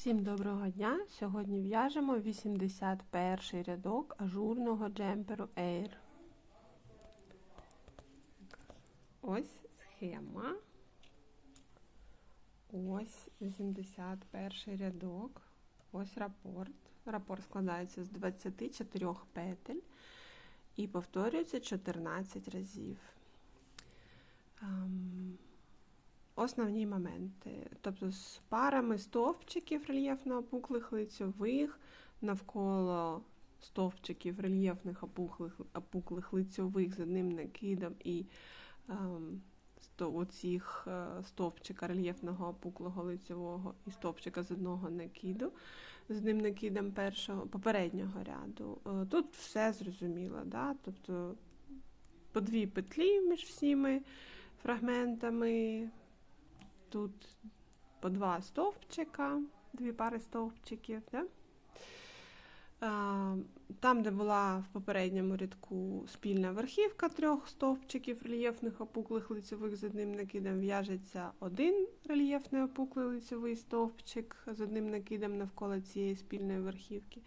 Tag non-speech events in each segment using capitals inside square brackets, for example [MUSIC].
Всім доброго дня! Сьогодні в'яжемо 81 рядок ажурного джемперу Air. Ось схема. Ось 81 рядок. Ось рапорт. Рапорт складається з 24 петель і повторюється 14 разів. Основні моменти. Тобто з парами стовпчиків рельєфно опуклих лицьових, навколо стовпчиків рельєфних опуклих опуклих лицьових з одним накидом і ем, оцих стовпчика рельєфного опуклого лицьового і стовпчика з одного накиду, з одним накидом першого, попереднього ряду. Тут все зрозуміло. Да? Тобто по дві петлі між всіми фрагментами. Тут по два стовпчика, дві пари стовпчиків. Да? Там, де була в попередньому рядку спільна верхівка трьох стовпчиків рельєфних опуклих лицьових з одним накидом, в'яжеться один рельєфний опуклий лицьовий стовпчик з одним накидом навколо цієї спільної верхівки.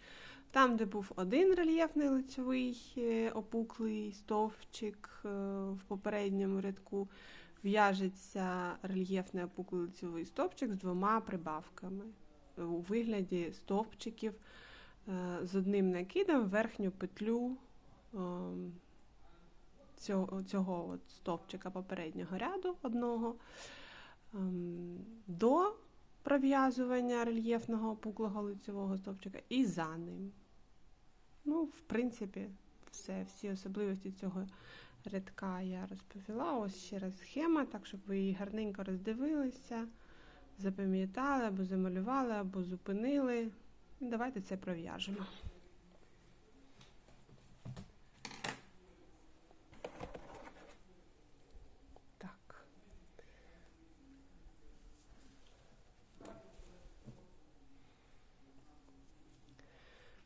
Там, де був один рельєфний лицьовий е, опуклий стовпчик е, в попередньому рядку, в'яжеться опуклий лицьовий стовпчик з двома прибавками у вигляді стовпчиків е, з одним накидом в верхню петлю ем, цього от стовпчика попереднього ряду одного ем, до пров'язування рельєфного опуклого лицевого стовпчика і за ним. Ну, в принципі, все, всі особливості цього рядка я розповіла. Ось ще раз схема, так, щоб ви її гарненько роздивилися, запам'ятали, або замалювали, або зупинили. Давайте це пров'яжемо.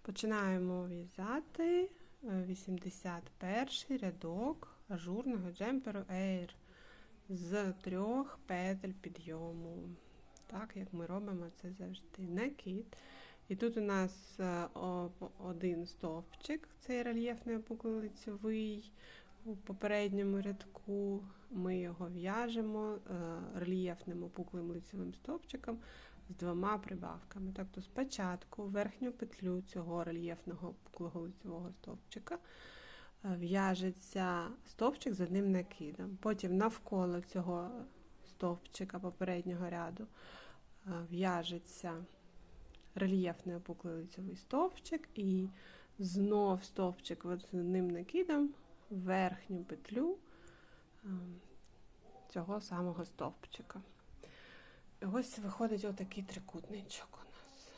Починаємо в'язати 81 рядок ажурного джемперу Air з трьох петель підйому. Так, як ми робимо це завжди. Накид. І тут у нас е, один стовпчик, цей рельєфний опуклий У попередньому рядку ми його в'яжемо е, рельєфним опуклим лицевим стовпчиком з двома прибавками. Тобто спочатку верхню петлю цього рельєфного лицевого стовпчика е, в'яжеться стовпчик з одним накидом. Потім навколо цього стовпчика попереднього ряду е, в'яжеться рельєфний опуклий стовпчик і знов стовпчик з одним накидом верхню петлю е, цього самого стовпчика. Ось виходить отакий трикутничок у нас.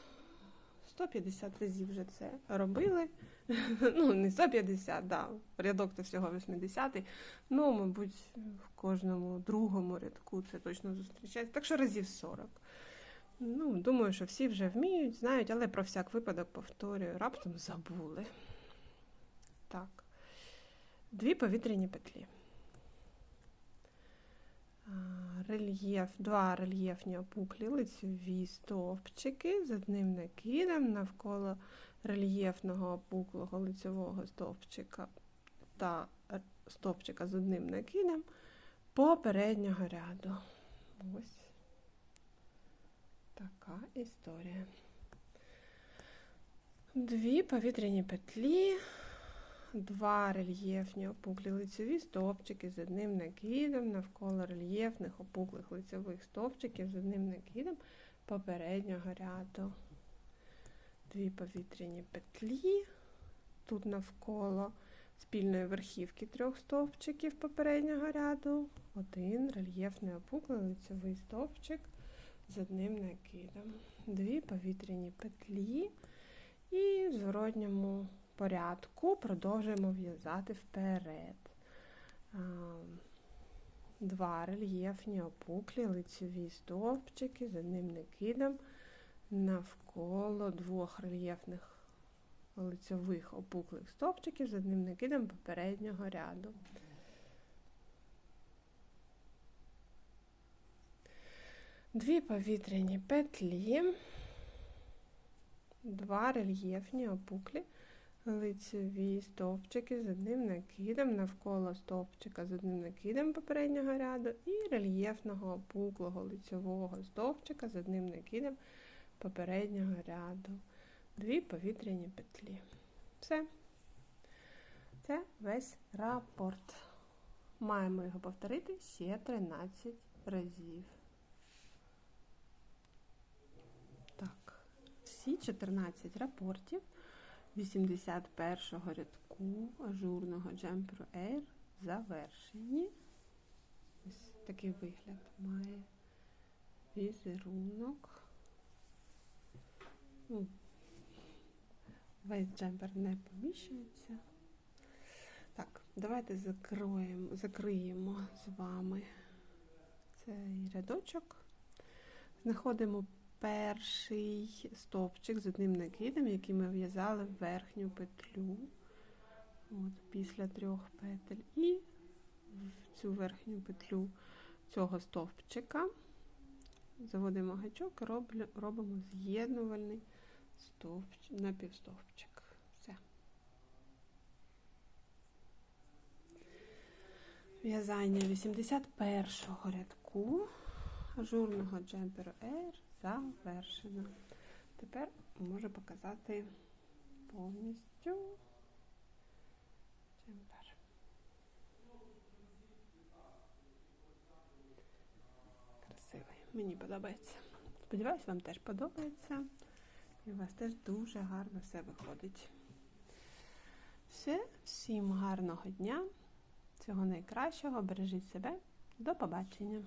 150 разів вже це робили. [LAUGHS] Ну, не 150, да, рядок то всього 80 Ну, мабуть, в кожному другому рядку це точно зустрічається. Так що разів 40. Ну, Думаю, що всі вже вміють, знають, але про всяк випадок повторюю, раптом забули. Так, дві повітряні петлі рельєф, два рельєфні опуклі лицеві стовпчики з одним накидом навколо рельєфного опуклого лицевого стовпчика та стовпчика з одним накидом попереднього ряду. Ось така історія. Дві повітряні петлі два рельєфні опуклі лицеві стовпчики з одним накидом навколо рельєфних опуклих лицевих стовпчиків з одним накидом попереднього ряду. Дві повітряні петлі. Тут навколо спільної верхівки трьох стовпчиків попереднього ряду, один рельєфний опуклий лицевий стовпчик з одним накидом. Дві повітряні петлі і в зворотньому порядку продовжуємо в'язати вперед. Два рельєфні опуклі лицеві стовпчики з одним накидом навколо двох рельєфних лицевих опуклих стовпчиків з одним накидом попереднього ряду. Дві повітряні петлі два рельєфні опуклі лицеві стовпчики з одним накидом навколо стовпчика з одним накидом попереднього ряду і рельєфного опуклого лицевого стовпчика з одним накидом попереднього ряду. Дві повітряні петлі. Все. Це весь рапорт. Маємо його повторити ще 13 разів. Так, всі 14 рапортів 81-го рядку ажурного джемперу Air завершені. Ось такий вигляд має візерунок. Ну, Весь джемпер не поміщується. Так, давайте закроємо, закриємо з вами цей рядочок. Знаходимо перший стовпчик з одним накидом, який ми в'язали в верхню петлю. От, після трьох петель. І в цю верхню петлю цього стовпчика заводимо гачок і робимо з'єднувальний стовпчик, напівстовпчик. Все. В'язання 81-го рядку ажурного джемперу Air завершено. Тепер можу показати повністю джемпер. Красивий. Мені подобається. Сподіваюсь, вам теж подобається. І у вас теж дуже гарно все виходить. Все, всім гарного дня, всього найкращого, бережіть себе, до побачення!